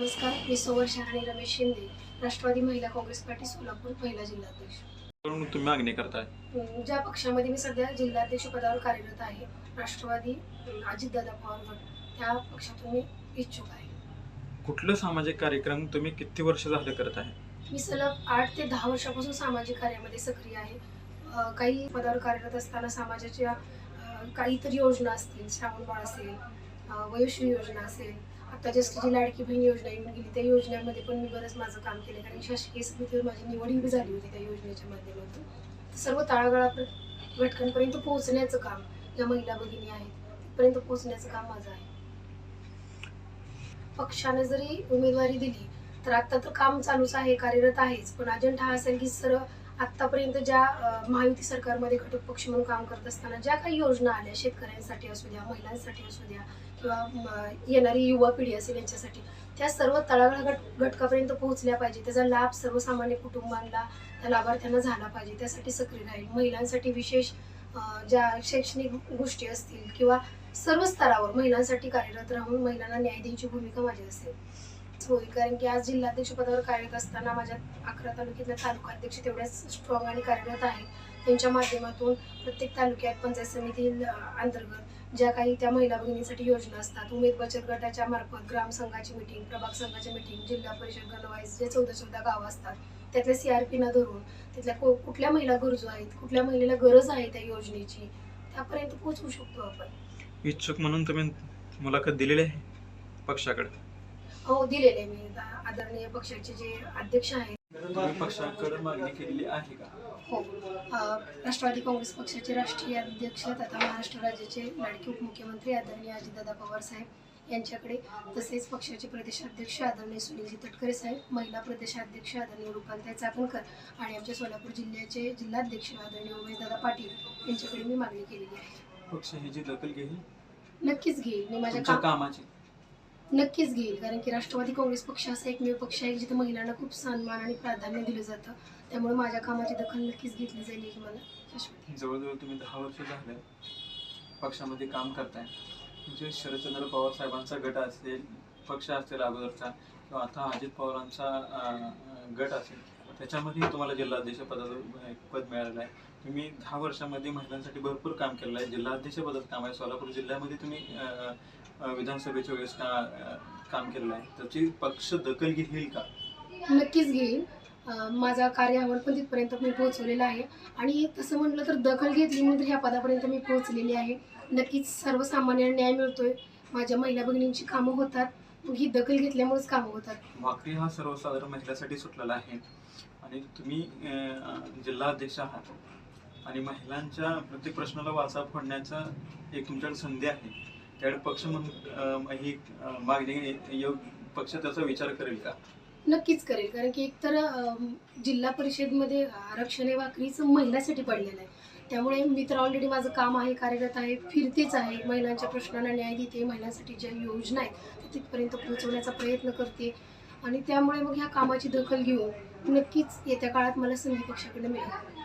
नमस्कार मी सुवर्षा आणि रमेश शिंदे राष्ट्रवादी महिला काँग्रेस पार्टी सोलापूर महिला जिल्हाध्यक्ष. तुम्ही मागणी करताय. ज्या पक्षामध्ये मी सध्या जिल्हाध्यक्ष पदावर कार्यरत आहे राष्ट्रवादी अजितदादा पवार गट त्या पक्षातून मी इच्छुक आहे. कुठलं सामाजिक कार्यक्रम तुम्ही किती वर्ष झालं करत आहे? मी सलग आठ ते दहा वर्षापासून सामाजिक कार्यामध्ये सक्रिय आहे. काही पदावर कार्यरत असताना समाजाच्या काहीतरी योजना असतील श्रावणबाळ असेल अं, वयोश्री योजना असेल आता जस्ट जी लाडकी बहीण योजना येऊन गेली त्या योजनेमध्ये पण मी बरंच माझं काम केलं कारण शासकीय समितीवर माझी निवडही झाली होती त्या योजनेच्या माध्यमातून. सर्व तळागाळापर्यंत घटकांपर्यंत पोहोचण्याचं काम ज्या महिला भगिनी आहेत तिथपर्यंत पोहोचण्याचं काम माझं आहे. पक्षाने जरी उमेदवारी दिली तर आता तर काम चालूच आहे कार्यरत आहेच. पण अजंठा हा असेल की सर आतापर्यंत ज्या महायुती सरकारमध्ये घटक पक्ष म्हणून काम करत असताना ज्या काही योजना आल्या शेतकऱ्यांसाठी असू द्या महिलांसाठी असू द्या किंवा येणारी युवा पिढी असेल यांच्यासाठी त्या सर्व तळागाळ घट घटकापर्यंत पोहोचल्या पाहिजे. त्याचा लाभ सर्वसामान्य कुटुंबांना त्या लाभार्थ्यांना झाला पाहिजे. त्यासाठी सक्रिय राहील. महिलांसाठी विशेष ज्या शैक्षणिक गोष्टी असतील किंवा सर्व स्तरावर महिलांसाठी कार्यरत राहून महिलांना न्याय द्यायची भूमिका माझी असेल. होईल. कारण की आज जिल्हाध्यक्ष पदावर कार्यरत असताना माझ्या अकरा तालुक्यातल्या तालुका अध्यक्ष तेवढ्याच स्ट्रॉंग आणि कार्यरत आहेत. त्यांच्या माध्यमातून प्रत्येक तालुक्यात पंचायत समिती अंतर्गत ज्या काही त्या महिला भगिनींसाठी योजना असतात. उमेद बचत गटाच्या मार्फत ग्रामसंघाची मिटिंग प्रभाग संघाची मिटिंग जिल्हा परिषद गणवाईज जे चौदा चौदा गावं असतात त्यातल्या सी आर पीनं धरून तिथल्या को कुठल्या महिला गरजू आहेत कुठल्या महिलेला गरज आहे त्या योजनेची त्यापर्यंत पोहोचवू शकतो आपण. इच्छुक म्हणून तुम्ही मुलाखत दिलेली आहे पक्षाकडे? हो दिलेले मी. आदरणीय पक्षाचे जे अध्यक्ष आहेत. तुम्ही पक्षाकडे मागणी केलेली आहे का? हो. अ, राष्ट्रवादी काँग्रेस पक्षाचे राष्ट्रीय अध्यक्ष तथा महाराष्ट्र राज्याचे लाडके उपमुख्यमंत्री आदरणीय अजितदादा पवार साहेब यांच्याकडे तसेच पक्षाचे प्रदेशाध्यक्ष आदरणीय सुनीलजी तटकरे साहेब महिला प्रदेशाध्यक्ष आदरणीय रुपालताई चाकणकर आणि आमच्या सोलापूर जिल्ह्याचे जिल्हाध्यक्ष आदरणीय उमेशदादा पाटील यांच्याकडे मी मागणी केलेली आहे. पक्ष ही जी दखल घेईल? नक्कीच घेईल. मी माझ्या तुमच्या काम कामाची. नक्कीच घेईल कारण की राष्ट्रवादी काँग्रेस पक्ष असा एकमेव पक्ष आहे जिथे महिलांना खूप सन्मान आणि प्राधान्य दिलं जातं. त्यामुळे माझ्या कामाची दखल नक्कीच घेतली जाईल ही मला जवळजवळ तुम्ही दहा वर्ष झाले पक्षामध्ये काम करताय. म्हणजे शरदचंद्र पवार साहेबांचा गट असेल पक्ष असेल अगोदरचा किंवा आता अजित पवारांचा गट असेल त्याच्यामध्ये तुम्हाला जिल्हाध्यक्ष पदाचं एक पद मिळालेलं आहे. तुम्ही दहा वर्षामध्ये महिलांसाठी भरपूर काम केलेलं आहे. जिल्हाध्यक्ष पदात काम आहे. सोलापूर जिल्ह्यामध्ये तुम्ही विधानसभेच्या वेळेस का काम केलेलं आहे. त्याची पक्ष दखल घेईल का? नक्कीच घेईल. माझा कार्यावर पण तिथपर्यंत मी पोहोचवलेला आहे. आणि तसं म्हटलं तर दखल घेतली म्हणून ह्या पदापर्यंत मी पोहोचलेली आहे. नक्कीच सर्वसामान्य न्याय मिळतोय. माझ्या महिला भगिनींची कामं होतात. ही दखल घेतल्यामुळेच कामं होतात भाकरी हा सर्वसाधारण महिलासाठी सुटलेला आहे. आणि तुम्ही अं, जिल्हाध्यक्ष आहात. आणि महिलांच्या प्रत्येक प्रश्नाला वाचा फोडण्याचा एक तुमच्याकडे संधी आहे. त्याकडे पक्ष म्हणून अं, ही अं, मागणी योग्य पक्ष त्याचा विचार करेल का? नक्कीच करेल. कारण की एकतर अं, जिल्हा परिषदमध्ये आरक्षण हे वाकरीचं महिलांसाठी पडलेलं आहे. त्यामुळे मी तर ऑलरेडी माझं काम आहे कार्यरत आहे फिरतेच आहे. महिलांच्या प्रश्नांना न्याय देते महिलांसाठी ज्या योजना आहेत त्या तिथपर्यंत पोहोचवण्याचा प्रयत्न करते. आणि त्यामुळे मग ह्या कामाची दखल घेऊन नक्कीच येत्या काळात मला संधी पक्षाकडे मिळेल.